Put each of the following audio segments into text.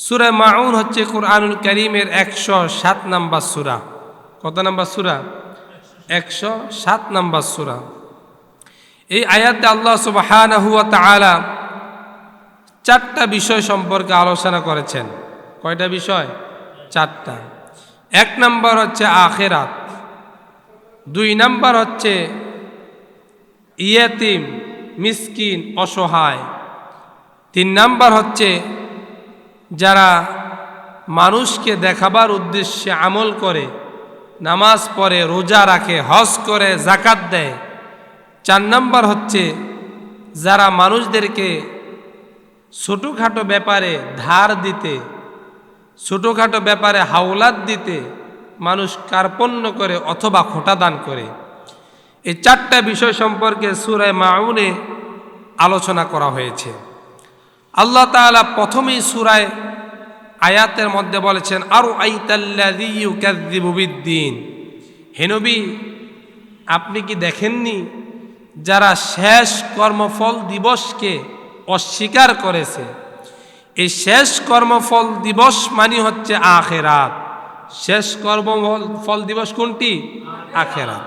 সুরা মাউন হচ্ছে কোরআনুল করিমের একশো সাত নাম্বার সুরা। কত নাম্বার সুরা? একশো সাত নাম্বার সুরা। এই আয়াতে আল্লাহ সুবহানাহু ওয়া তাআলা চারটা বিষয় সম্পর্কে আলোচনা করেছেন। কয়টা বিষয়? চারটা। এক নাম্বার হচ্ছে আখেরাত। দুই নাম্বার হচ্ছে ইয়েতিম, মিসকিন, অসহায়। তিন নাম্বার হচ্ছে যারা মানুষকে দেখাবার উদ্দেশ্যে আমল করে, নামাজ পড়ে, রোজা রাখে, হজ করে জাকাত দেয়, চার নম্বর হচ্ছে যারা মানুষদেরকে ছোটোখাটো ব্যাপারে ধার দিতে, ছোটোখাটো ব্যাপারে হাওলাত দিতে মানুষ কার্পণ্য করে অথবা খোটা দান করে। এই চারটা বিষয় সম্পর্কে সুরায় মাউনে আলোচনা করা হয়েছে। আল্লাহ তাআলা প্রথমেই সুরায় আয়াতের মধ্যে বলেছেন আরও আইতাল্লাদিন হেনবি আপনি কি দেখেননি যারা শেষ কর্মফল দিবসকে অস্বীকার করেছে? এই শেষ কর্মফল দিবস মানে হচ্ছে আখেরাত। শেষ কর্মফল ফল দিবস কোনটি? আখেরাত।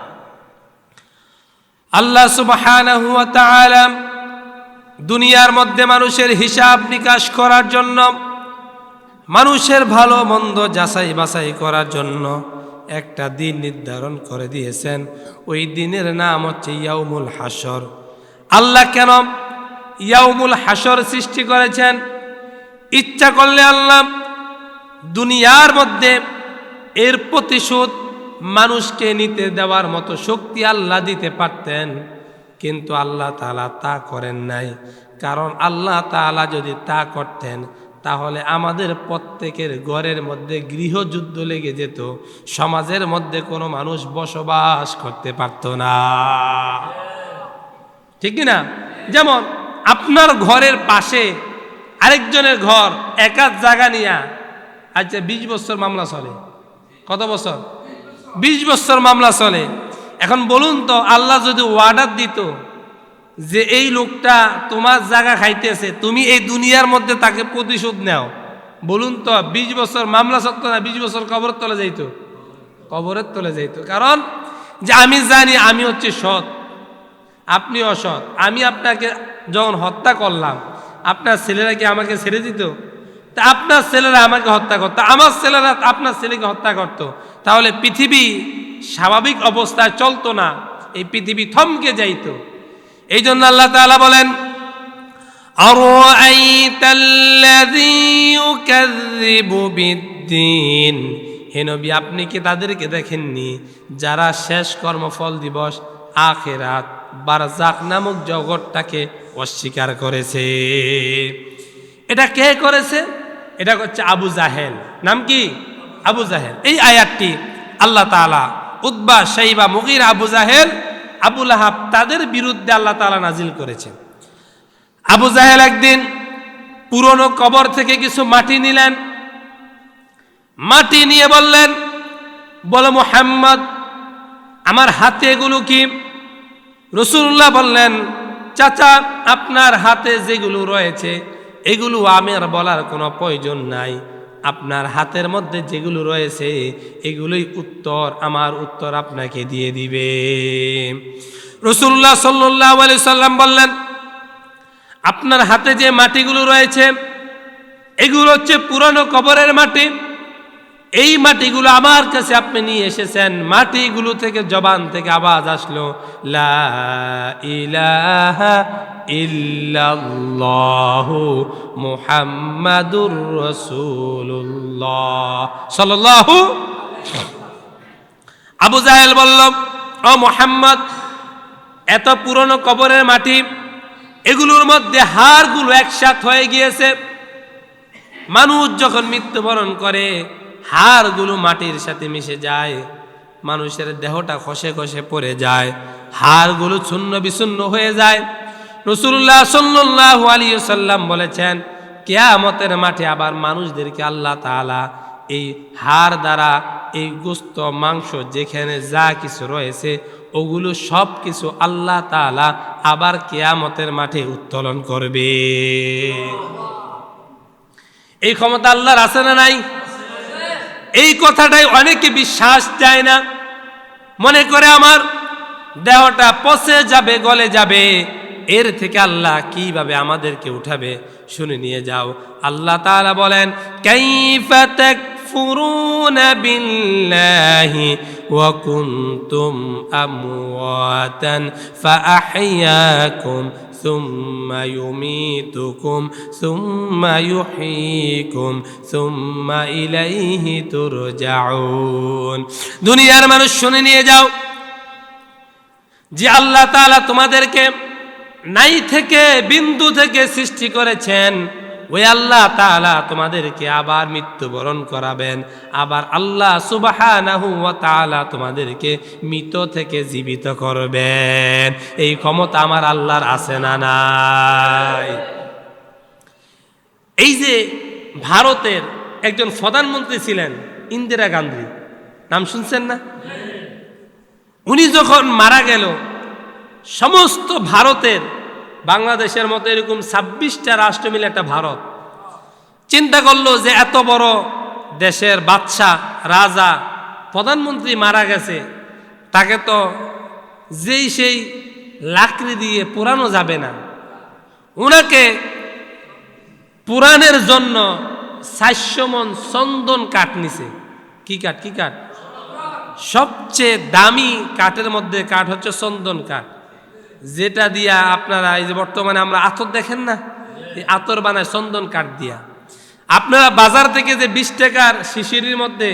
আল্লাহ তাআলা দুনিয়ার মধ্যে মানুষের হিসাব নিকাশ করার জন্য, মানুষের ভালো মন্দ যাচাই বাছাই করার জন্য একটা দিন নির্ধারণ করে দিয়েছেন। ওই দিনের নাম হচ্ছে ইয়াউমুল হাসর আল্লাহ কেন ইয়াউমুল হাসর সৃষ্টি করেছেন? ইচ্ছা করলে আল্লাহ দুনিয়ার মধ্যে এর প্রতিশোধ মানুষকে নিতে দেওয়ার মতো শক্তি আল্লাহ দিতে পারতেন। কিন্তু আল্লাহ তালা তা করেন নাই। কারণ আল্লাহ তালা যদি তা করতেন, তাহলে আমাদের প্রত্যেকের ঘরের মধ্যে গৃহযুদ্ধ লেগে যেত, সমাজের মধ্যে কোনো মানুষ বসবাস করতে পারত না। ঠিক না যেমন আপনার ঘরের পাশে আরেকজনের ঘর একাধ জায়গা নিয়া আচ্ছা বিশ বছর মামলা চলে। কত বছর? বিশ বছর মামলা চলে। এখন বলুন তো, আল্লাহ যদি ওয়ার্ডার দিত যে এই লোকটা তোমার জায়গা খাইতেছে, তুমি এই দুনিয়ার মধ্যে তাকে প্রতিশোধ নাও। বলুন তো, বিশ বছর মামলা সত্য না, বিশ বছর কবরের তলে যাইত? কবরের তলে যাইতো। কারণ যে আমি জানি আমি হচ্ছে সৎ আপনি অসৎ আমি আপনাকে যখন হত্যা করলাম, আপনার ছেলেরা কি আমাকে ছেড়ে দিত? তা আপনার ছেলেরা আমাকে হত্যা করতো, আমার ছেলেরা আপনার ছেলেকে হত্যা করত। তাহলে পৃথিবী স্বাভাবিক অবস্থায় চলতো না, এই পৃথিবী থমকে যাইত। এই জন্য আল্লাহ তালা বলেন হে নবী, আপনি কি তাদেরকে দেখেননি যারা শেষ কর্মফল দিবস আখেরাত বারজাক নামক জগৎটাকে অস্বীকার করেছে? এটা কে করেছে? এটা হচ্ছে আবু জাহেল। নাম কি? আবু জাহেল। এই আয়াতটি আল্লাহ তাআলা উদ্বা সাইবা মুগির, আবু জাহেল আবুল আহাব তাদের বিরুদ্ধে আল্লাহ তাআলা নাজিল করেছেন। আবু জাহেল একদিন পুরনো কবর থেকে কিছু মাটি নিলেন। মাটি নিয়ে বললেন, বলো মোহাম্মদ, আমার হাতে এগুলো কি? রসুল্লাহ বললেন, চাচা, আপনার হাতে যেগুলো রয়েছে, এগুলো আমার বলার কোনো প্রয়োজন নাই। আপনার হাতের মধ্যে যেগুলো রয়েছে, এগুলোই উত্তর, আমার উত্তর আপনাকে দিয়ে দিবে। রসুল্লাহ সাল্লাহ আলি সাল্লাম বললেন, আপনার হাতে যে মাটিগুলো রয়েছে, এগুলো হচ্ছে পুরনো কবরের মাটি। এই মাটিগুলো আমার কাছে আপনি নিয়ে এসেছেন। মাটিগুলো থেকে জবান থেকে আওয়াজ আসলো, লা ইলাহা আবু জাহেল বলল, ও মোহাম্মদ, এত পুরনো কবরের মাটি, এগুলোর মধ্যে হাড়গুলো একসাথ হয়ে গিয়েছে। মানুষ যখন মৃত্যুবরণ করে হাড়গুলো মাটির সাথে মিশে যায়, মানুষের দেহটা খসে খসে পড়ে যায়, হাড়গুলো ছুন্ন বিচ্ছন্ন হয়ে যায়। রসুল্লাহ সাল্লাহ আলী সাল্লাম বলেছেন, কেয়ামতের মাঠে আবার মানুষদেরকে আল্লাহ তাআলা এই হাড় দ্বারা এই গোস্ত, মাংস যেখানে যা কিছু রয়েছে, ওগুলো সব কিছু আল্লাহ তাআলা আবার কেয়ামতের মাঠে উত্তোলন করবে। এই ক্ষমতা আল্লাহর আছে না নাই? এই কথাটাই অনেকে বিশ্বাস যায় না। মনে করে আমার, দেহটা পচে যাবে, গলে যাবে, এর থেকে আল্লাহ কীভাবে আমাদেরকে উঠাবে? শুনে নিয়ে যাও। আল্লাহ তাআলা বলেন বিল্লাহি ওয়া কুনতুম আমওয়াতান ফাআহইয়াকুম ثم يميتكم ثم يحييكم ثم إليه ترجعون দুনিয়ার মানুষ শুনে নিয়ে যাও যে আল্লাহ তাআলা তোমাদেরকে নাই থেকে বিন্দু থেকে সৃষ্টি করেছেন ওই আল্লাহ তাআলা তোমাদেরকে আবার মৃত্যুবরণ করাবেন। আবার আল্লাহ সুবহানাহু তোমাদেরকে মৃত থেকে জীবিত করবেন। এই ক্ষমতা আমার আল্লাহর আছে না নাই? এই যে ভারতের একজন প্রধানমন্ত্রী ছিলেন, ইন্দিরা গান্ধী। নাম শুনছেন না? উনি যখন মারা গেল, সমস্ত ভারতের বাংলাদেশের মতো এরকম ছাব্বিশটা রাষ্ট্র মিলে একটা ভারত। চিন্তা করল যে এত বড় দেশের বাদশাহ, রাজা, প্রধানমন্ত্রী মারা গেছে, তাকে তো যেই সেই লাকড়ি দিয়ে পোড়ানো যাবে না। ওনাকে পুরাণের জন্য চারশো মন চন্দন কাঠ নিছে। কি কাঠ? কি কাঠ? সবচেয়ে দামি কাঠের মধ্যে কাঠ হচ্ছে চন্দন কাঠ। যেটা দিয়া আপনারা এই যে বর্তমানে আমরা আতর দেখেন না? এই আতর বানায় চন্দন কাঠ দিয়া। আপনারা বাজার থেকে যে বিশ টাকার শিশিরির মধ্যে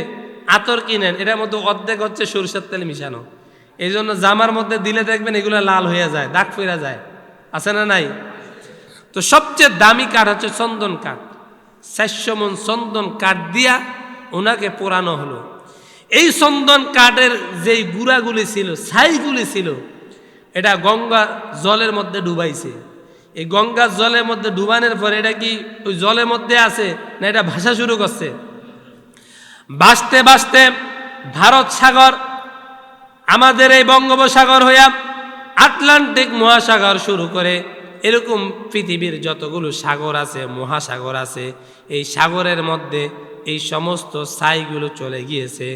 আতর কিনেন এটার মধ্যে অর্ধেক হচ্ছে সরিষার তেল মিশানো। এই জন্য জামার মধ্যে দিলে দেখবেন এগুলো লাল হয়ে যায় দাগ ফিরা যায়। আছে না নাই? তো সবচেয়ে দামি কাঠ হচ্ছে চন্দন কাঠ। চারশো মন চন্দন কাঠ দিয়া ওনাকে পোড়ানো হলো। এই চন্দন কাঠের যেই গুড়াগুলি ছিল ছাইগুলি ছিল এটা গঙ্গা জলের মধ্যে ডুবাইছে। এই গঙ্গা জলের মধ্যে ডুবানোর পরে এটা কি ওই জলের মধ্যে আছে না এটা ভাষা শুরু করছে? বাঁচতে বাঁচতে ভারত সাগর, আমাদের এই বঙ্গোপসাগর হইয়া আটলান্টিক মহাসাগর শুরু করে এরকম পৃথিবীর যতগুলো সাগর আছে, মহাসাগর আছে, এই সাগরের মধ্যে এই সমস্ত ছাইগুলো চলে গিয়েছে।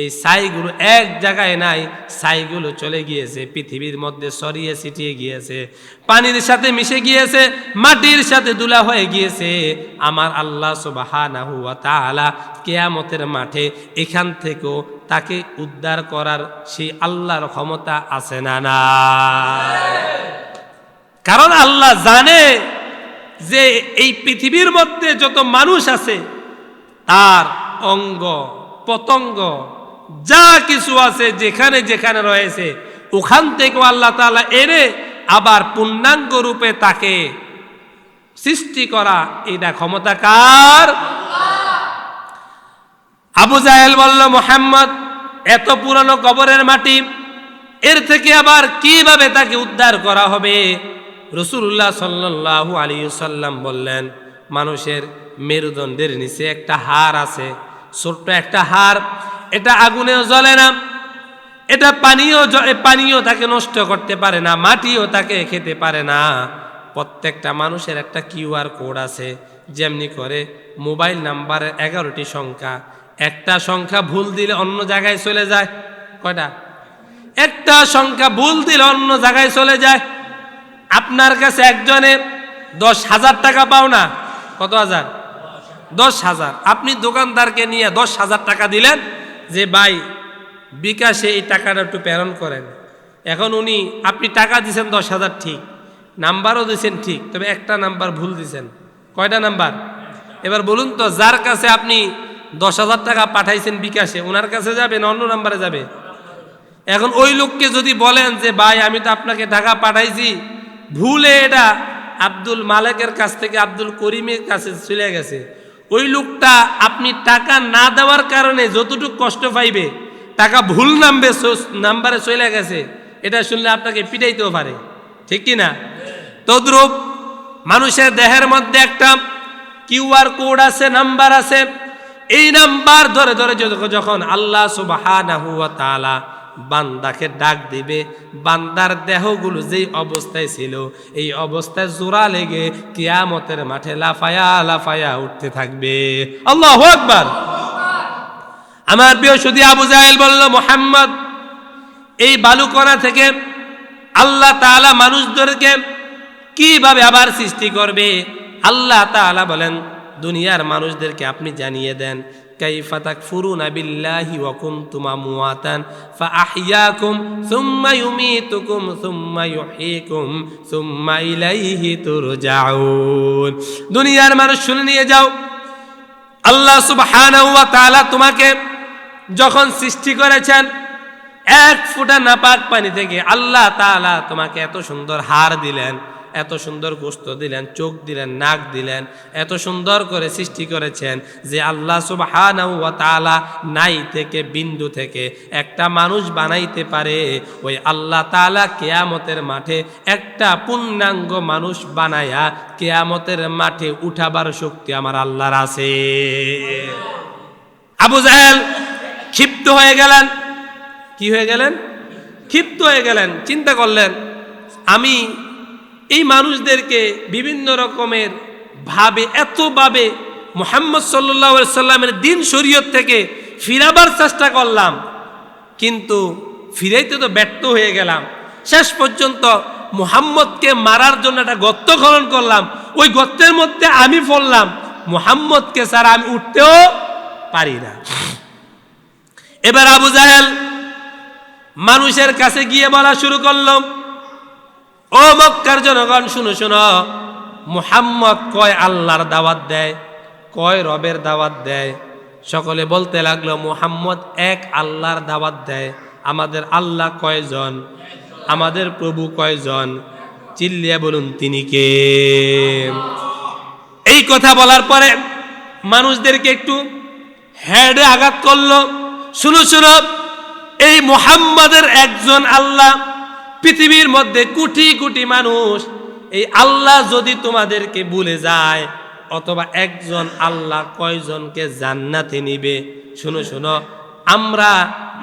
এই ছাইগুলো এক জায়গায় নাই ছাইগুলো চলে গিয়েছে, পৃথিবীর মধ্যে ছড়িয়ে ছিটিয়ে গিয়েছে, পানির সাথে মিশে গিয়েছে, মাটির সাথে দুলা হয়ে গিয়েছে। আমার আল্লাহ সুবহানাহু ওয়া তাআলা কেয়ামতের মাঠে এখান থেকেও তাকে উদ্ধার করার সেই আল্লাহর ক্ষমতা আছে না না কারণ আল্লাহ জানে যে এই পৃথিবীর মধ্যে যত মানুষ আছে, তার অঙ্গ, পতঙ্গ যা কিছু আছে, যেখানে যেখানে রয়েছে, ওখান থেকে আল্লাহ তাআলা এনে আবার পূর্ণাঙ্গ রূপে তাকে সৃষ্টি করা, এটা ক্ষমতা কার? আবু জাহেল বলল, মোহাম্মদ, এত পুরনো কবরের মাটি, এর থেকে আবার কীভাবে তাকে উদ্ধার করা হবে? রসুল্লাহ সাল্লাহ আলী সাল্লাম বললেন, মানুষের মেরুদণ্ডের নিচে একটা হার আছে ছোট্ট একটা হার এটা আগুনেও জ্বলে না, এটা পানিও পানিও তাকে নষ্ট করতে পারে না, মাটিও তাকে খেতে পারে না। প্রত্যেকটা মানুষের একটা কিউআর কোড আছে, যেমনি করে মোবাইল নাম্বারের এগারোটি সংখ্যা, একটা সংখ্যা ভুল দিলে অন্য জায়গায় চলে যায়। কয়টা? একটা সংখ্যা ভুল দিলে অন্য জায়গায় চলে যায়। আপনার কাছে একজনে দশ হাজার টাকা পাও না, কত হাজার? দশ হাজার। আপনি দোকানদারকে নিয়ে দশ হাজার টাকা দিলেন যে, ভাই, বিকাশে এই টাকাটা একটু প্রেরণ করেন। এখন উনি, আপনি টাকা দিছেন দশ হাজার, ঠিক। নাম্বারও দিছেন, ঠিক। তবে একটা নাম্বার ভুল দিছেন। কয়টা নাম্বার? এবার বলুন তো, যার কাছে আপনি দশ হাজার টাকা পাঠাইছেন বিকাশে ওনার কাছে যাবে না অন্য নাম্বারে যাবে? এখন ওই লোককে যদি বলেন যে, ভাই, আমি তো আপনাকে টাকা পাঠাইছি, ভুলে এটা আব্দুল মালেকের কাছ থেকে আব্দুল করিমের কাছে চলে গেছে। ওই লোকটা আপনি টাকা না দেওয়ার কারণে যতটুকু কষ্ট পাইবে, টাকা ভুল নামবে নাম্বারে চলে গেছে, এটা শুনলে আপনাকে পিটাইতেও পারে। ঠিক কি না? তদ্রূপ মানুষের দেহের মধ্যে একটা কিউআর কোড আছে, নাম্বার আছে। এই নাম্বার ধরে ধরে যখন আল্লাহ তাআলা বান্দাকে ডাক দিবে। বান্দার দেহগুলো যেই অবস্থায় ছিল, এই অবস্থায় জোড়া লেগে কিয়ামতের মাঠে লাফায়া লাফায়া উঠতে থাকবে। আল্লাহ আকবার। আমার প্রিয় সুদী আবু জাহেল বলল, মোহাম্মদ, এই বালুকণা থেকে আল্লাহ তাআলা মানুষদেরকে কীভাবে আবার সৃষ্টি করবে? আল্লাহ তাআলা বলেন, দুনিয়ার মানুষদেরকে আপনি জানিয়ে দেন তাকফুরুনা বিল্লাহি ওয়া কুনতুম আমওয়াতান ফাআহইয়াকুম সুম্মা ইউমীতুকুম সুম্মা ইউহয়িকুম সুম্মা ইলাইহি তুরজাউন দুনিয়ার মানুষ শুনে নিয়ে যাও আল্লাহ সুবহানাহু ওয়া তাআলা তোমাকে যখন সৃষ্টি করেছেন এক ফুটা নাপাক পানি থেকে আল্লাহ তাআলা তোমাকে এত সুন্দর হার দিলেন। এত সুন্দর গোস্ত দিলেন, চোখ দিলেন, নাক দিলেন, এত সুন্দর করে সৃষ্টি করেছেন যে আল্লাহ তাআলা নাই থেকে, বিন্দু থেকে একটা মানুষ বানাইতে পারে। ওই আল্লাহ তাআলা কেয়ামতের মাঠে একটা পূর্ণাঙ্গ মানুষ বানায়া কেয়ামতের মাঠে উঠাবার শক্তি আমার আল্লাহর আছে। আবু জাহেল ক্ষিপ্ত হয়ে গেলেন। কি হয়ে গেলেন? ক্ষিপ্ত হয়ে গেলেন, চিন্তা করলেন, আমি এই মানুষদেরকে বিভিন্ন রকমের ভাবে এতভাবে মোহাম্মদ সাল্লাহ সাল্লামের দিন শরীয়ত থেকে ফিরাবার চেষ্টা করলাম। কিন্তু ফিরাইতে তো ব্যর্থ হয়ে গেলাম। শেষ পর্যন্ত মুহাম্মদকে মারার জন্য একটা গর্ত খনন করলাম। ওই গর্তের মধ্যে আমি পড়লাম, মুহাম্মদকে স্যার আমি উঠতেও পারি না। এবার আবু জাহেল মানুষের কাছে গিয়ে বলা শুরু করলাম ও মক্কার জনগণ, শুনো শুনো। মুহাম্মদ কয় আল্লাহর দাওয়াত দেয়, কয় রবের দাওয়াত দেয়? সকলে বলতে লাগল, মুহাম্মদ এক আল্লাহর দাওয়াত দেয়। আমাদের আল্লাহ কয়জন? আমাদের প্রভু কয়জন? চিল্লিয়া বলুন, তিনি কে? এই কথা বলার পরে মানুষদেরকে একটু হেডে আঘাত করল। শুনো শুনো। এই মোহাম্মদের একজন আল্লাহ পৃথিবীর মধ্যে কোটি কোটি মানুষ, এই আল্লাহ যদি তোমাদেরকে ভুলে যায়, অথবা একজন আল্লাহ কয়জনকে জান্নাতে নিবে? শুনো শুনো। আমরা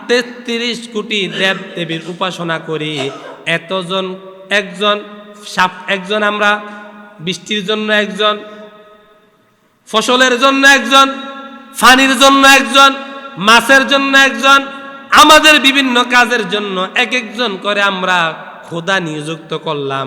তেত্রিশ কোটি দেব দেবীর উপাসনা করি। এতজন একজন সাপ একজন আমরা, বৃষ্টির জন্য একজন, ফসলের জন্য একজন ফানির জন্য একজন, মাছের জন্য একজন আমাদের বিভিন্ন কাজের জন্য এক একজন করে আমরা খোদা নিযুক্ত করলাম।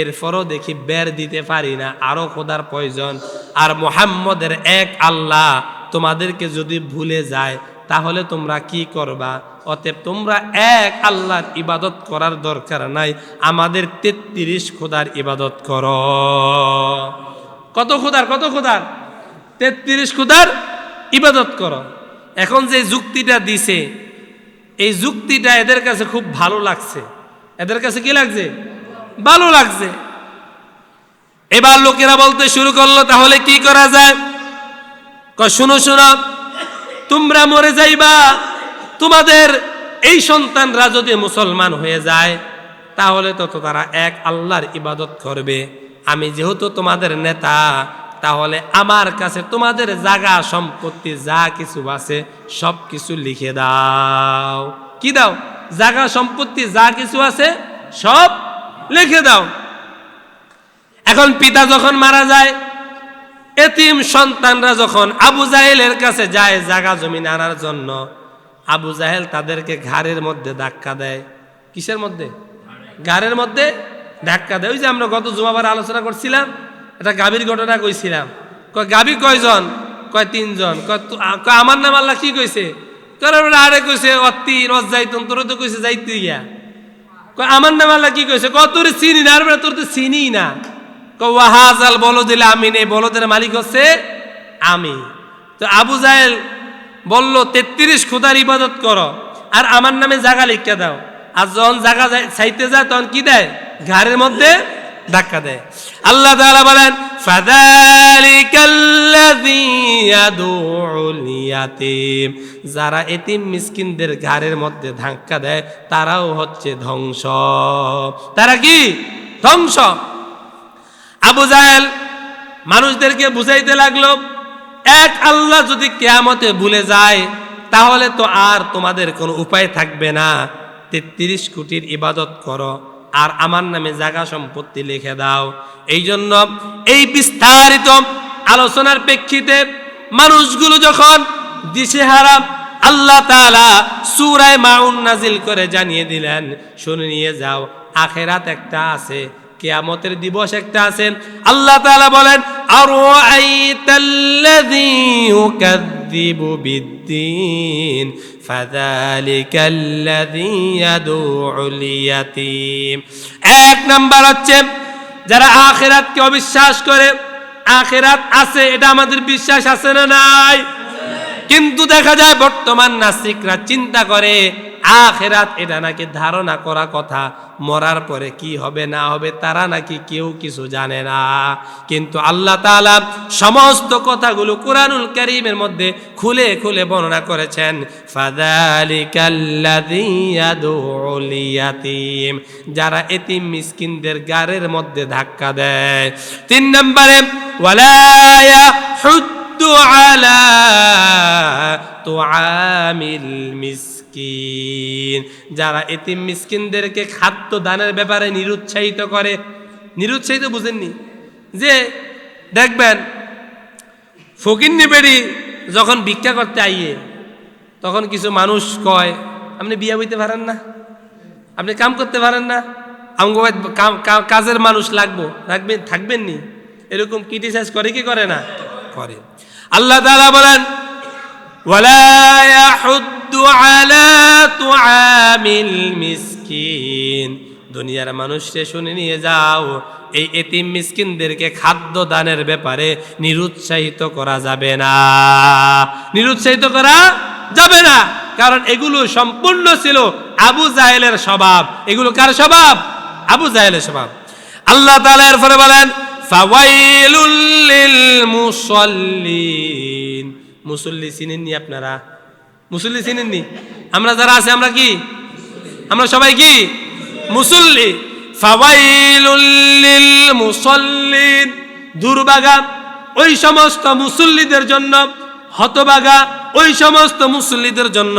এরপরও দেখি বের দিতে পারি না, আরও খোদার প্রয়োজন। আর মোহাম্মদের এক আল্লাহ তোমাদেরকে যদি ভুলে যায়, তাহলে তোমরা কি করবা? অতএব তোমরা এক আল্লাহর ইবাদত করার দরকার নাই, আমাদের তেত্রিশ খোদার ইবাদত কর। কত খোদার কত খোদার তেত্রিশ খোদার ইবাদত কর। এখন যে যুক্তিটা দিছে এই যুক্তিটা এদের কাছে খুব ভালো লাগছে। এদের কাছে কি লাগছে? ভালো লাগছে। এবার লোকেরা বলতে শুরু করল, তাহলে কি করা যায়? শুনো শুনো। তোমরা মরে যাইবা। তোমাদের এই সন্তানরা যদি মুসলমান হয়ে যায়, তাহলে তো তারা এক আল্লাহর ইবাদত করবে। আমি যেহেতু তোমাদের নেতা তাহলে আমার কাছে তোমাদের জাগা সম্পত্তি যা কিছু আছে, সব কিছু লিখে দাও। কি দাও? জাগা সম্পত্তি যা কিছু আছে, সব লিখে দাও। এখন পিতা যখন মারা যায়, এতিম সন্তানরা যখন আবু জাহেলের কাছে যায় জাগা জমি আনার জন্য, আবু জাহেল তাদেরকে ঘাড়ের মধ্যে ধাক্কা দেয়। কিসের মধ্যে? ঘাড়ের মধ্যে ধাক্কা দেয়। ওই যে আমরা গত জুমাবার আলোচনা করছিলাম একটা গাভীর ঘটনা কইছিলাম কয়, গাভী কয়জন? কয়, তিনজন। কয় আমার নাম আল্লাহ কি কইছে আরে কইছে অতি রস যাইতন তোর তো কইছে যাইতে ইয়া কয় আমার নাম আল্লাহ কি কইছে কয় তোর চিনি না আরে তোর তো চিনি না। কয় ওয়াহাজাল বলো দিলে আমি নেই বলদের মালিক হচ্ছে আমি। তো আবু জাহেল বলল, তেত্রিশ খুদার ইবাদত করো, আর আমার নামে জাগা লিখে দাও। আর যখন জাগা চাইতে যায়, তখন কি দেয়? ঘাড়ের মধ্যে ধাক্কা দেয়। আল্লাহ তাআলা বলেন যারা এতিম মিসকিনদের ঘাড়ের মধ্যে ধাক্কা দেয়, তারাও হচ্ছে ধ্বংস। তারা কি? ধ্বংস। আবু জাহেল মানুষদেরকে বুঝাইতে লাগল, এক আল্লাহ যদি কেয়ামতে ভুলে যায়, তাহলে তো আর তোমাদের কোনো উপায় থাকবে না। তেত্রিশ কোটির ইবাদত করো আর আমার নামে জায়গা সম্পত্তি লিখে দাও। এই জন্য এই বিস্তারিত আলোচনার প্রেক্ষিতে মানুষগুলো যখন দিশেহারা আল্লাহ তালা সুরায় মাউন নাজিল করে জানিয়ে দিলেন, শুনে নিয়ে যাও, আখেরাত একটা আছে কিয়ামতের দিবস একটা আছে। আল্লাহ তাআলা বলেন আর আইতাল্লাযী ইউকাযযিবু বিদ্দিন, ফাযালিকাল্লাযী ইয়াদউল ইয়াতীম এক নাম্বার হচ্ছে, যারা আখেরাতকে অবিশ্বাস করে, আখেরাত আছে, এটা আমাদের বিশ্বাস আছে না নাই? কিন্তু দেখা যায় বর্তমান নাস্তিকরা চিন্তা করে আখেরাত এটা নাকি ধারণা করা কথা। মরার পরে কি হবে, না হবে, তারা নাকি কেউ কিছু জানে না। কিন্তু আল্লাহ তাআলা সমস্ত কথাগুলো কোরআনুল কারীমের মধ্যে খুলে খুলে বর্ণনা করেছেন যারা এতিম মিসকিনদের গারের মধ্যে ধাক্কা দেয়। তিন নম্বরে, ওয়ালা ইয়াহুদ্দু আলা তুআমিল মিসকিন যারা এতিম মিসকিনদেরকে খাদ্য দানের ব্যাপারে নিরুৎসাহিত করে নিরুৎসাহিত বুঝেননি যে দেখবেন ফকিন্নি বেড়ি যখন ভিক্ষা করতে আইয়ে তখন কিছু মানুষ কয় আপনি বিয়া বইতে পারেন না আপনি কাম করতে পারেন না আমগো বাড়িতে কাম- কা- কাজের মানুষ লাগবো রাখবেন থাকবেন নি এরকম ক্রিটিসাইজ করে কি করে না করে আল্লাহ তাআলা বলেন ولا يحض على طعام المسكين দুনিয়ার মানুষকে শুনে নিয়ে যাও এই এতিম মিসকিনদেরকে খাদ্য দানের ব্যাপারে নিরুৎসাহিত করা যাবে না নিরুৎসাহিত করা যাবে না কারণ এগুলো সম্পূর্ণ ছিল আবু জাহেলের স্বভাব এগুলো কার স্বভাব আবু জাহেলের স্বভাব আল্লাহ তাআলা এরপরে বলেন ফাওয়াইলুল লিল মুসাল্লিন মুসল্লি চিনেননি আপনারা মুসল্লি চিনেননি? আমরা যারা আছে, আমরা কি? আমরা সবাই কি? মুসল্লি। ফাওয়াইলুল লিল মুসাল্লিন দুর্বাগা, ওই সমস্ত মুসল্লিদের জন্য। হতবাগা, ওই সমস্ত মুসল্লিদের জন্য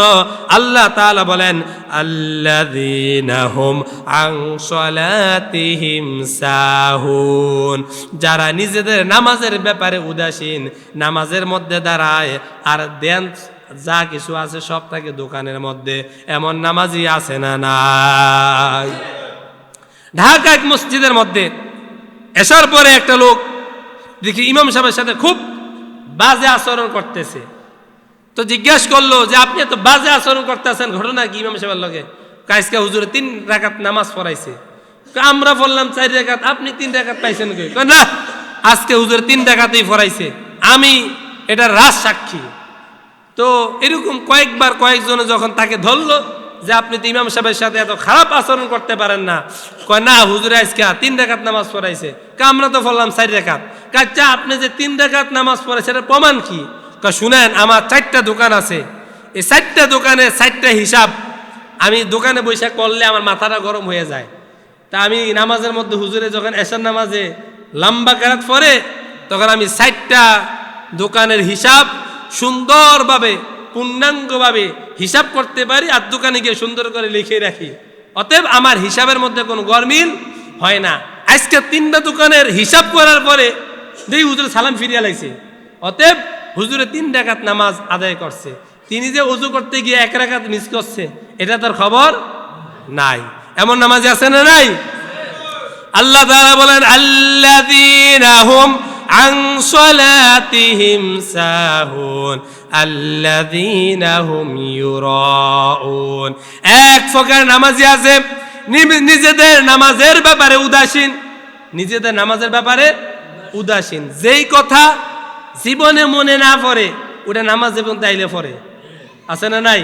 আল্লাহ তাআলা বলেন, আল্লাযীনা হুম আন সালাতিহিম সাহুন। যারা নিজেদের নামাজের ব্যাপারে উদাসীন, নামাজের মধ্যে দাঁড়ায় আর দেন যা কিছু আছে সব থাকে দোকানের মধ্যে, এমন নামাজি আছে না নাই? ঢাকা এক মসজিদের মধ্যে এসার পরে একটা লোক, দেখি ইমাম সাহেবের সাথে খুব বাজে আচরণ করতেছে। তো জিজ্ঞেস করল যে, আপনি এত বাজে আচরণ করতেছেন, ঘটনা কি ইমাম সাহেবের লগে? কাজকে হুজুরে তিন রাকাত নামাজ পড়াইছে। আমরা বললাম চার রাকাত, আপনি তিন রাকাত পাইছেন না, আজকে হুজুর তিন রাকাতেই পড়াইছে। আমি এটা রাজ সাক্ষী। তো এরকম কয়েকবার কয়েকজনে যখন তাকে ধরলো যে আপনি তো ইমাম সাহেবের সাথে এত খারাপ আচরণ করতে পারেন না, কয়, না, হুজুরে, আজকে তিন রেখাত নামাজ পড়াইছে। কা, আমরা তো বললাম চার রেখাত। কাচ্চা আপনি যে তিন রেখাত নামাজ পড়াইছে এটার প্রমাণ কি? শুনেন, আমার চারটা দোকান আছে। এই চারটা দোকানে চারটা হিসাব। আমি দোকানে বৈশাখ করলে আমার মাথাটা গরম হয়ে যায়। তা আমি নামাজের মধ্যে হুজুরে যখন এসার নামাজে লম্বা কেরাত পরে তখন আমি চারটা দোকানের হিসাব সুন্দরভাবে, পূর্ণাঙ্গভাবে হিসাব করতে পারি আর দোকানে গিয়ে সুন্দর করে লিখে রাখি। অতএব আমার হিসাবের মধ্যে কোনো গরমিল হয় না। আজকে তিনটা দোকানের হিসাব করার পরে দেখি হুজুর সালাম ফিরিয়ে লাইছে। অতএব হুজুরে তিন ডাকাত নামাজ আদায় করছে। তিনি যে উজু করতে গিয়ে এক রাকাত মিস করছে, এটা তার খবর নাই। এমন নামাজ আছে না নাই? আল্লাহ তাআলা বলেন, আল্লাযীনা আন সালাতিহিম সাহুন আল্লাযীনা হুম ইউরাউন এক প্রকার নামাজি আছে। নিজেদের নামাজের ব্যাপারে উদাসীন। নিজেদের নামাজের ব্যাপারে উদাসীন। যেই কথা জীবনে মনে না পড়ে, ওটা নামাজ এবং তাইলে পড়ে। আছে না নাই?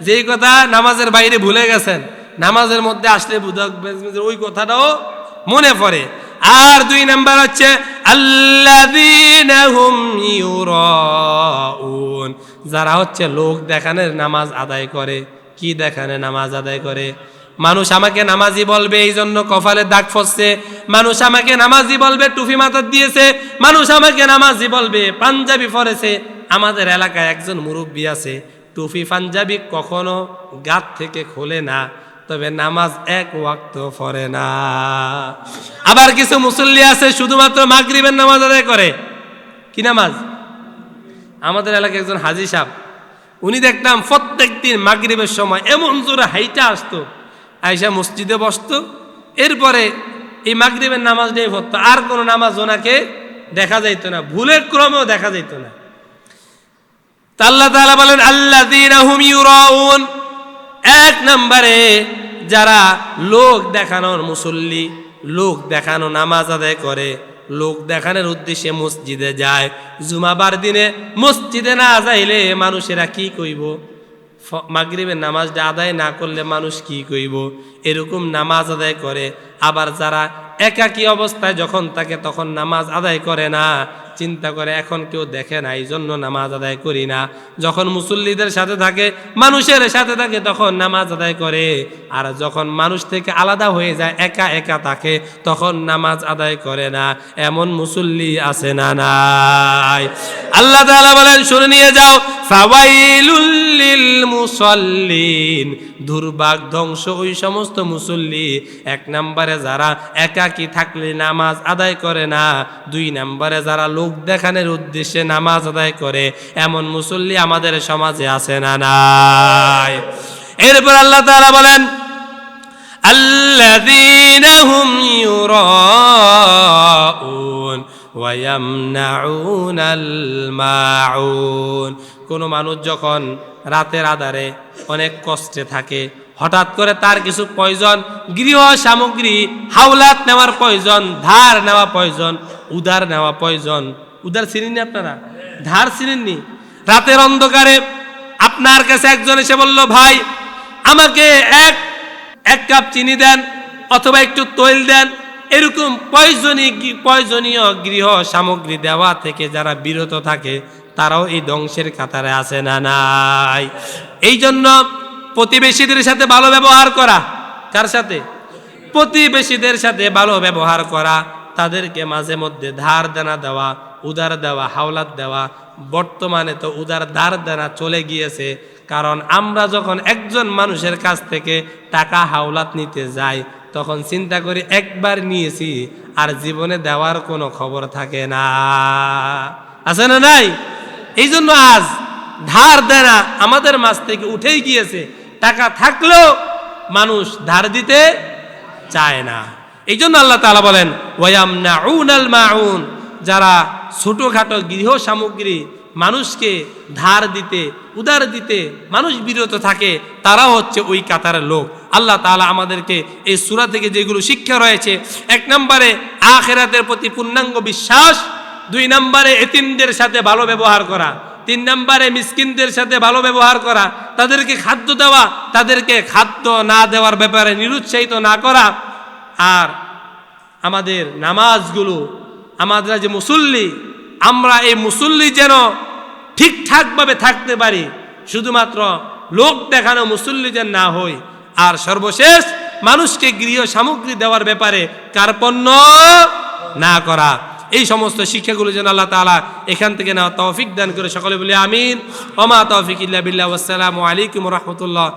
যেই কথা নামাজের বাইরে ভুলে গেছেন, নামাজের মধ্যে আসলে বুধক ওই কথাটাও মনে পড়ে। আর দুই নাম্বার হচ্ছে যারা হচ্ছে লোক দেখানোর নামাজ আদায় করে, কি দেখানে নামাজ আদায় করে? মানুষ আমাকে নামাজি বলবে এই জন্য কপালে দাগ ফসছে। মানুষ আমাকে নামাজি বলবে টুফি মাথার দিয়েছে। মানুষ আমাকে নামাজি বলবে, পাঞ্জাবি পরেছে। আমাদের এলাকায় একজন মুরব্বী আছে টুফি পাঞ্জাবি কখনো গাত থেকে খোলে না। তবে নামাজ এক ওয়াক্ত পড়ে না। আবার কিছু মুসল্লি আছে, শুধুমাত্র মাগরিবের নামাজ আদায় করে। কি নামাজ? আমাদের এলাকায় একজন হাজি সাহেব, উনি দেখতাম প্রত্যেক দিন মাগরিবের সময় এমন জোরে হাইটা আসতো, আইসা মসজিদে বসতো, এরপরে এই মাগরিবের নামাজ নিয়ে পড়তো। আর কোনো নামাজ ওনাকে দেখা যাইতো না, ভুলের ক্রমেও দেখা যাইতো না। আল্লাহ তাআলা বলেন ইউরাউন। এক নম্বরে যারা লোক দেখানোর মুসল্লি, লোক দেখানো নামাজ আদায় করে, লোক দেখানোর উদ্দেশ্যে মসজিদে যায়, জুমাবার দিনে মসজিদে না যাইলে মানুষেরা কি কইব? মাগরিবের নামাজটা আদায় না করলে মানুষ কি কইব? এরকম নামাজ আদায় করে, আবার যারা একাকী অবস্থায় যখন থাকে তখন নামাজ আদায় করে না চিন্তা করে, এখন কেউ দেখে না এই জন্য নামাজ আদায় করি না। যখন মুসল্লিদের সাথে থাকে, মানুষের সাথে থাকে, তখন নামাজ আদায় করে। আর যখন মানুষ থেকে আলাদা হয়ে যায়, একা একা থাকে, তখন নামাজ আদায় করে না। এমন মুসল্লি আছে না নাই। আল্লাহ তাআলা বলেন, শুনে নিয়ে যাও, ফাওয়াইলুল লিল মুসল্লিন দুর্ভাগ, ধ্বংস, ওই সমস্ত মুসল্লি, এক নম্বরে যারা একাকী থাকলে নামাজ আদায় করে না, দুই নম্বরে যারা লোক দেখানোর উদ্দেশ্যে নামাজ আদায় করে এমন মুসল্লি আমাদের সমাজে আছে না নাই এরপর আল্লাহ তাআলা বলেন الذين هم يراءون ويمنعون الماعون কোনো মানুষ যখন রাতের আধারে অনেক কষ্টে থাকে হঠাৎ করে তার কিছু প্রয়োজন গৃহ সামগ্রী হাওলাত নেওয়ার প্রয়োজন ধার নেওয়া প্রয়োজন উদার নেওয়া প্রয়োজন। উদার চিনেননি আপনারা? ধার চিনেননি? রাতের অন্ধকারে আপনার কাছে একজন এসে বলল, ভাই, আমাকে এক এক কাপ চিনি দেন অথবা একটু তৈল দেন। এরকম প্রয়োজনীয় প্রয়োজনীয় গৃহ সামগ্রী দেওয়া থেকে যারা বিরত থাকে, তারাও এই ধ্বংসের কাতারে আসে না নাই? এই জন্য প্রতিবেশীদের সাথে ভালো ব্যবহার করা। কার সাথে? প্রতিবেশীদের সাথে ভালো ব্যবহার করা। তাদেরকে মাঝে মধ্যে ধার দেনা দেওয়া, উদার দেওয়া, হাওলাত দেওয়া, বর্তমানে তো উদার ধার দেনা চলে গিয়েছে। কারণ আমরা যখন একজন মানুষের কাছ থেকে টাকা, হাওলাত নিতে যাই, তখন চিন্তা করি একবার নিয়েছি আর জীবনে দেওয়ার কোনো খবর থাকে না। আছে না নাই? এই জন্য আজ ধার দেনা আমাদের মাছ থেকে উঠেই গিয়েছে। টাকা থাকলেও মানুষ ধার দিতে চায় না। এই জন্য আল্লাহ তাআলা বলেন, ওয়ায়ামনাউনাল মাউন যারা ছোটোখাটো গৃহ সামগ্রী মানুষকে ধার দিতে, উদার দিতে মানুষ বিরত থাকে, তারাও হচ্ছে ওই কাতারের লোক। আল্লাহ তাআলা আমাদেরকে এই সূরা থেকে যেগুলো শিক্ষা রয়েছে, এক নম্বরে আখেরাতের প্রতি পূর্ণাঙ্গ বিশ্বাস, দুই নম্বরে এতিমদের সাথে ভালো ব্যবহার করা, তিন নম্বরে মিসকিনদের সাথে ভালো ব্যবহার করা, তাদেরকে খাদ্য দেওয়া, তাদেরকে খাদ্য না দেওয়ার ব্যাপারে নিরুৎসাহিত না করা আর আমাদের নামাজগুলো, আমাদের যে মুসল্লি, আমরা এই মুসল্লি যেন ঠিকঠাকভাবে থাকতে পারি, শুধুমাত্র লোক দেখানো মুসল্লি যেন না হই আর সর্বশেষ মানুষকে গৃহ সামগ্রী দেওয়ার ব্যাপারে কার্পণ্য না করা। এই সমস্ত শিক্ষাগুলো যেন আল্লাহ তাআলা এখান থেকে নেওয়া তৌফিক দান করে সকলে বলি আমিন। ওমা তৌফিক ইল্লা বিল্লাহ। আসসালামু আলাইকুম রহমতুল্লাহ।